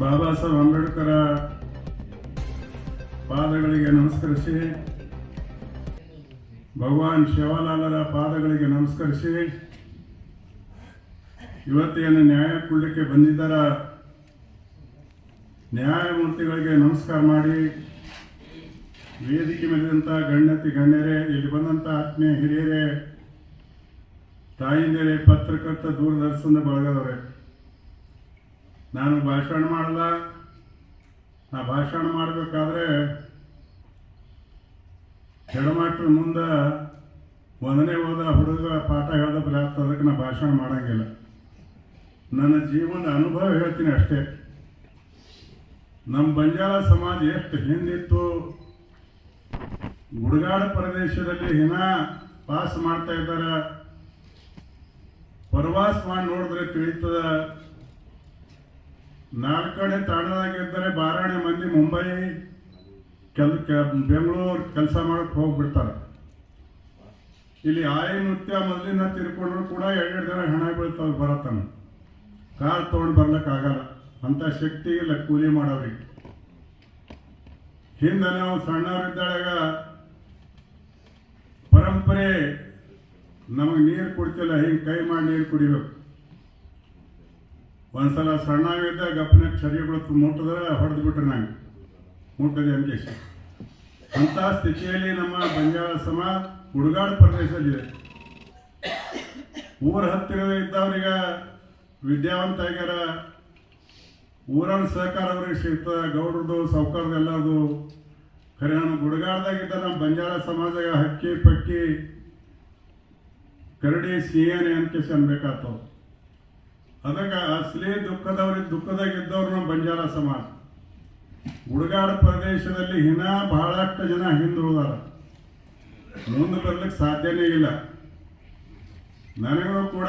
ಬಾಬಾ ಸಾಹೇಬ್ ಅಂಬೇಡ್ಕರ ಪಾದಗಳಿಗೆ ನಮಸ್ಕರಿಸಿ, ಭಗವಾನ್ ಶಿವಲಾಲರ ಪಾದಗಳಿಗೆ ನಮಸ್ಕರಿಸಿ, ಇವತ್ತೇನು ನ್ಯಾಯ ಬಂದಿದ್ದರ ಬಂದಿದ್ದಾರ ನ್ಯಾಯಮೂರ್ತಿಗಳಿಗೆ ನಮಸ್ಕಾರ ಮಾಡಿ, ವೇದಿಕೆ ಮೇಲಿದಂಥ ಗಣ್ಯತಿ ಗಣ್ಯರೇ, ಇಲ್ಲಿ ಬಂದಂಥ ಆತ್ಮೀಯ ಹಿರಿಯರೇ ತಾಯಿಂದಿರೇ, ಪತ್ರಕರ್ತ ದೂರದರ್ಶನದ ಬಳಗದವ್ರೆ. ನಾನು ಭಾಷಣ ಮಾಡಲ್ಲ. ನಾ ಭಾಷಣ ಮಾಡಬೇಕಾದ್ರೆ ಹೆಡಮಾಟ್ರ ಮುಂದೆ ಒಂದನೇ ಹೋದ ಹುಡುಗ ಪಾಠ ಹೇಳ್ದ ಬರಾತ ಅದಕ್ಕೆ ನಾ ಭಾಷಣ ಮಾಡಂಗಿಲ್ಲ. ನನ್ನ ಜೀವನದ ಅನುಭವ ಹೇಳ್ತೀನಿ ಅಷ್ಟೇ. ನಮ್ಮ ಬಂಜಾರ ಸಮಾಜ ಎಷ್ಟು ಹಿಂದಿತ್ತು. ಗುಡ್ಗಾಡ ಪ್ರದೇಶದಲ್ಲಿ ಹಿನ ಪಾಸ್ ಮಾಡ್ತಾ ಇದ್ದಾರ. ಪ್ರವಾಸ ಮಾಡಿ ನೋಡಿದ್ರೆ ತಿಳಿತದ ನಾಲ್ಕಡೆ ತಾಣದಾಗಿದ್ದರೆ ಬಾರಾಣೆ, ಮಂದಿ ಮುಂಬೈ, ಕೆಲ್ ಬೆಂಗಳೂರು ಕೆಲಸ ಮಾಡಕ್ಕೆ ಹೋಗ್ಬಿಡ್ತಾರೆ. ಇಲ್ಲಿ ಆಯಿ ನೃತ್ಯ ಮೊದಲಿನ ತಿರ್ಕೊಂಡ್ರು ಕೂಡ ಎರಡೆರಡು ದಿನ ಹಣ ಬೀಳ್ತಾವೆ ಬರತ್ತಾನ ಕಾರ್ ತೊಗೊಂಡು ಬರ್ಲಿಕ್ಕಾಗಲ್ಲ ಅಂತ ಶಕ್ತಿ ಇಲ್ಲ ಕೂಲಿ ಮಾಡೋರಿಗೆ. ಹಿಂದೆ ನಾವು ಸಣ್ಣವರಿದ್ದಾಗ ಪರಂಪರೆ ನಮಗೆ ನೀರು ಕುಡ್ತಿಲ್ಲ, ಹಿಂಗೆ ಕೈ ಮಾಡಿ ನೀರು ಕುಡಿಬೇಕು. ಒಂದ್ಸಲ ಸಣ್ಣವಿದ್ದ ಗಪ್ಪನ ಚರಿಗಳು ಮುಟ್ಟಿದ್ರೆ ಹೊಡೆದು ಬಿಟ್ರೆ ನಂಗೆ. ಮುಟ್ಟದೆ ಸಿ ಅಂಥ ಸ್ಥಿತಿಯಲ್ಲಿ ನಮ್ಮ ಬಂಜಾರ ಸಮ ಹುಡುಗಾಡು ಪ್ರದೇಶದಲ್ಲಿದೆ. ಊರ ಹತ್ತಿರ ಇದ್ದವ್ರಿಗ ವಿದ್ಯಾವಂತ ಆಗ್ಯಾರ. ಊರನ್ನ ಸಹಕಾರ ಅವ್ರಿಗೆ ಸಿಗ್ತದೆ ಗೌಡ್ರದ್ದು, ಸೌಕರ್ಯದ ಎಲ್ಲದು ಖರೆ ನಮ್ಮ ಗುಡ್ಗಾಡ್ದಾಗಿದ್ದ ನಮ್ಮ ಬಂಜಾರ ಸಮಾಜ ಹಕ್ಕಿ ಪಕ್ಕಿ ಕರಡಿ ಸಿಹಿಯಾನೆ ಅನ್ಬೇಕಾಗ್ತವ್ ಅದಕ್ಕೆ ಅಸಲಿ ದುಃಖದವ್ರಿಗೆ ದುಃಖದಾಗಿದ್ದವ್ರು ನಮ್ಮ ಬಂಜಾರ ಸಮಾಜ. ಗುಡ್ಗಾಡು ಪ್ರದೇಶದಲ್ಲಿ ಹಿನ ಬಹಳಷ್ಟು ಜನ ಹಿಂದುಳಿದಾರ ಮುಂದೆ ಬರ್ಲಿಕ್ಕೆ ಸಾಧ್ಯನೇ ಇಲ್ಲ. ನನಗೂ ಕೂಡ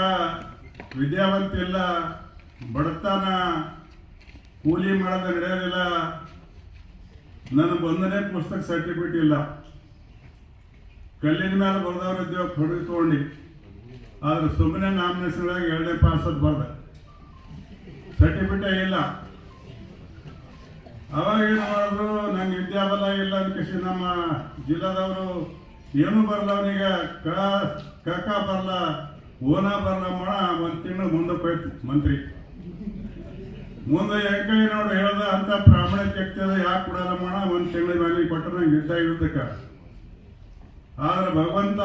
ವಿದ್ಯಾವಂತ ಇಲ್ಲ. ಬಡತನ ಕೂಲಿ ಮಾಡೋದು ನಡೆಯೋದಿಲ್ಲ ನನ್ನ ಒಂದನೇ ಪುಸ್ತಕ ಸರ್ಟಿಫಿಕೇಟ್ ಇಲ್ಲ. ಕಲ್ಲಿನ ಮೇಲೆ ಬರ್ದವ್ರ ಉದ್ಯೋಗ ತಗೊಂಡು. ಆದ್ರೆ ಸುಮ್ಮನೆ ನಾಮಿನೇಷನ್ ಒಳಗೆ ಎರಡನೇ ಪಾಸ್ ಅದು ಬರ್ದೆ. ಸರ್ಟಿಫಿಕೇಟ್ ಇಲ್ಲ. ಅವಾಗ ಏನು ಮಾಡಿದ್ರು, ನಂಗೆ ವಿದ್ಯಾಬಲ ಇಲ್ಲ ಅನ್ಕೇಸಿ ನಮ್ಮ ಜಿಲ್ಲಾದವರು, ಏನು ಬರಲ್ಲ ಅವನಿಗೆ? ಕ ಕಕ್ಕ ಬರಲ್ಲ ಓನ ಬರಲ್ಲ ಮಾಡ ಒಂದು ತಿಂಗಳು ಮುಂದೆ ಹೋಯ್ತು ಮಂತ್ರಿ. ಮುಂದೆ ಹೆಂಕೈ ನೋಡು ಹೇಳ್ದ, ಅಂತ ಪ್ರಾಮಾಣಿಕ ವ್ಯಕ್ತಿ ಅದ, ಯಾಕೆ ಕೊಡಲ್ಲ ಮಾಡ ಒಂದು ತಿಂಗಳ ಮೇಲೆ ಕೊಟ್ಟರೆ ನಂಗೆ ಇದ್ದ ಇರೋದಕ್ಕೆ ಆದ್ರೆ ಭಗವಂತ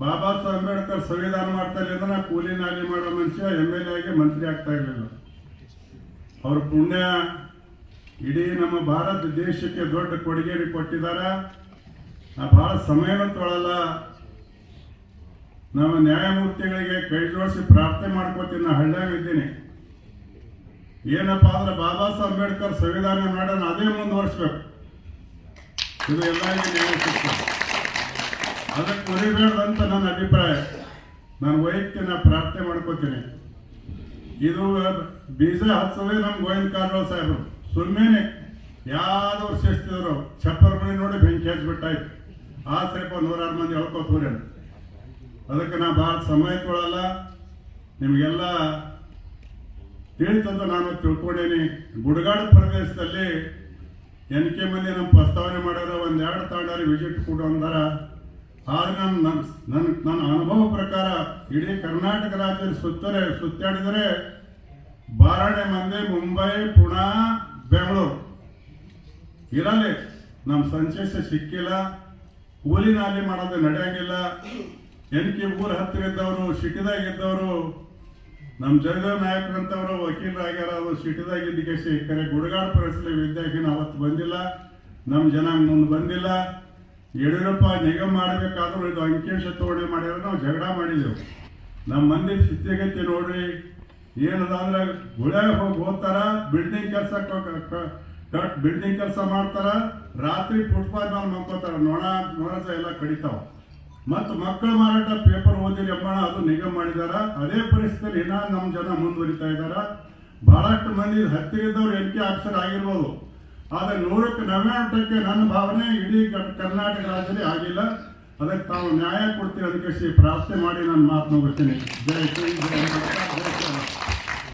ಬಾಬಾ ಸಾಹೇಬ್ ಅಂಬೇಡ್ಕರ್ ಸಂವಿಧಾನ ಮಾಡ್ತಾ ಇಲ್ಲ ನಾ ಕೂಲಿ ನಾಲಿ ಮಾಡೋ ಮನುಷ್ಯ ಎಂ ಎಲ್ ಎ ಆಗಿ ಮಂತ್ರಿ ಆಗ್ತಾ ಇರಲಿಲ್ಲ. ಅವ್ರ ಪುಣ್ಯ, ಇಡೀ ನಮ್ಮ ಭಾರತ ದೇಶಕ್ಕೆ ದೊಡ್ಡ ಕೊಡುಗೆ ಕೊಟ್ಟಿದ್ದಾರೆ ನಾ ಬಹಳ ಸಮಯನೂ ತೊಳಲ್ಲ. ನಮ್ಮ ನ್ಯಾಯಮೂರ್ತಿಗಳಿಗೆ ಕೈ ಜೋಡಿಸಿ ಪ್ರಾರ್ಥನೆ ಮಾಡ್ಕೋತೀನಿ, ನಾ ಹಳ್ಳ್ಯಾಗ ಇದ್ದೀನಿ ಏನಪ್ಪ ಅಂದ್ರೆ ಬಾಬಾ ಸಾಹೇಬ್ ಅಂಬೇಡ್ಕರ್ ಸಂವಿಧಾನ ಮಾಡೋಣ, ಅದೇ ಮುಂದುವರಿಸ್ಬೇಕು. ಇದು ಎಲ್ಲರಿಗೂ ನ್ಯಾಯ ಸಿಗ್ತದೆ. ಅದಕ್ಕೆ ಮುರಿಬೇಡ್ದಂತ ನನ್ನ ಅಭಿಪ್ರಾಯ. ನಾನು ವೈಯಕ್ತಿಕ ಪ್ರಾರ್ಥನೆ ಮಾಡ್ಕೋತೀನಿ. ಇದು ಬೀಜ ಹಚ್ಚೋದೇ ನಮ್ಮ ಗೋವಿಂದ ಕಾರಜೋಳ ಸಾಹೇಬರು. ಸುಮ್ಮನೆ ಯಾರು ಶಿಸ್ತಿದ್ರು ಚಪ್ಪರ್ ಮನೆ ನೋಡಿ ಬೆಂಕಿ ಹಚ್ಬಿಟ್ಟಾಯ್ತು. ಆ ಸ್ವಲ್ಪ ನೂರಾರು ಮಂದಿ ಹೇಳ್ಕೋತವ್ರಿ ಅದಕ್ಕೆ ನಾ ಭಾಳ ಸಮಯ ತೊಗೊಳಲ್ಲ ನಿಮಗೆಲ್ಲ ತಿಳಿತಂತ ನಾನು ತಿಳ್ಕೊಂಡೇನಿ. ಗುಡ್ಗಾಡು ಪ್ರದೇಶದಲ್ಲಿ ಎನ್ ಕೆ ಮಂದಿ ನಮ್ಮ ಪ್ರಸ್ತಾವನೆ ಮಾಡ್ಯಾರ, ಒಂದೆರಡು ತಾಂಡಾರಿ ವಿಸಿಟ್ ಕೊಡು ಅಂದಾರ. ಆದ್ರೆ ನನ್ನ ನನ್ನ ನನ್ನ ನನ್ನ ಅನುಭವ ಪ್ರಕಾರ ಇಡೀ ಕರ್ನಾಟಕ ರಾಜ್ಯದಲ್ಲಿ ಸುತ್ತರೆ ಸುತ್ತಾಡಿದರೆ ಬಾರಾಡೆ ಮಂದಿ ಮುಂಬೈ, ಪುಣಾ, ಬೆಂಗಳೂರು. ಇರಲಿ, ನಮ್ಮ ಸಂಶೇಷ ಸಿಕ್ಕಿಲ್ಲ ಕೂಲಿ ನಾಲಿ ಮಾಡೋದು ನಡೆಯಂಗಿಲ್ಲ. ಎನ್ ಕೆ ಊರ ಹತ್ತಿರ ಇದ್ದವರು, ಸಿಟಿದಾಗ ಇದ್ದವರು, ನಮ್ಮ ಜಗದೇವ್ ನಾಯಕರಂತವರು ವಕೀಲರಾಗ್ಯಾರ ಅವರು ಸಿಟಿದಾಗ ಇದ್ದಕ್ಕೆ ಕರೆ ಗುಡಗಾಡ್ ಪರಿಸಲಿ ವಿದ್ಯಾರ್ಥಿನ ಅವತ್ತು ಬಂದಿಲ್ಲ. ನಮ್ಮ ಜನ ಮುಂದೆ ಬಂದಿಲ್ಲ. ಯಡಿಯೂರಪ್ಪ ನಿಗಮ ಮಾಡಬೇಕಾದ್ರೂ ಇದು ಅಂಕಿಂಶ ತೋರಣೆ ಮಾಡಿದ್ರೆ ನಾವು ಜಗಳ ಮಾಡಿದೆವು. ನಮ್ಮ ಮಂದಿ ಸ್ಥಿತಿಗತಿ ನೋಡ್ರಿ ಏನದ ಅಂದ್ರೆ ಗುಳ್ಯಾಗ ಹೋಗಿ ಓದ್ತಾರ ಬಿಲ್ಡಿಂಗ್ ಕೆಲಸ ಬಿಲ್ಡಿಂಗ್ ಕೆಲಸ ಮಾಡ್ತಾರ, ರಾತ್ರಿ ಫುಟ್ಪಾತ್ ಮೇಲೆ ಮಕ್ಕೋತಾರ ನೋಣ, ನೊಣಸ ಎಲ್ಲ ಕಡಿತಾವ. ಮತ್ತು ಮಕ್ಕಳ ಮಾರಾಟ ಪೇಪರ್ ಓದಿರಿ ಎಂಬಣ ಅದು ನಿಗಮ ಮಾಡಿದಾರ. ಅದೇ ಪರಿಸ್ಥಿತಿಯಲ್ಲಿ ಇನ್ನ ನಮ್ಮ ಜನ ಮುಂದುವರಿತಾ ಇದ್ದಾರ ಬಹಳಷ್ಟು ಮಂದಿ ಹತ್ತಿರ ಎನ್ ಕೆ ಆಫೀಸರ್ ಆಗಿರ್ಬೋದು. ಆದರೆ ನೂರಕ್ಕೆ ನವ್ಯಾಣು ಟಕ್ಕೆ ನನ್ನ ಭಾವನೆ ಇಡೀ ಕರ್ನಾಟಕ ರಾಜ್ಯದಲ್ಲಿ ಆಗಿಲ್ಲ ಅದಕ್ಕೆ ತಾವು ನ್ಯಾಯ ಕೊಡ್ತೀವಿ ಅದಕ್ಕೆ ಪ್ರಾರ್ಥನೆ ಮಾಡಿ ನಾನು ಮಾತು ಮುಗಿಸ್ತೀನಿ ಜೈ ಜೈ.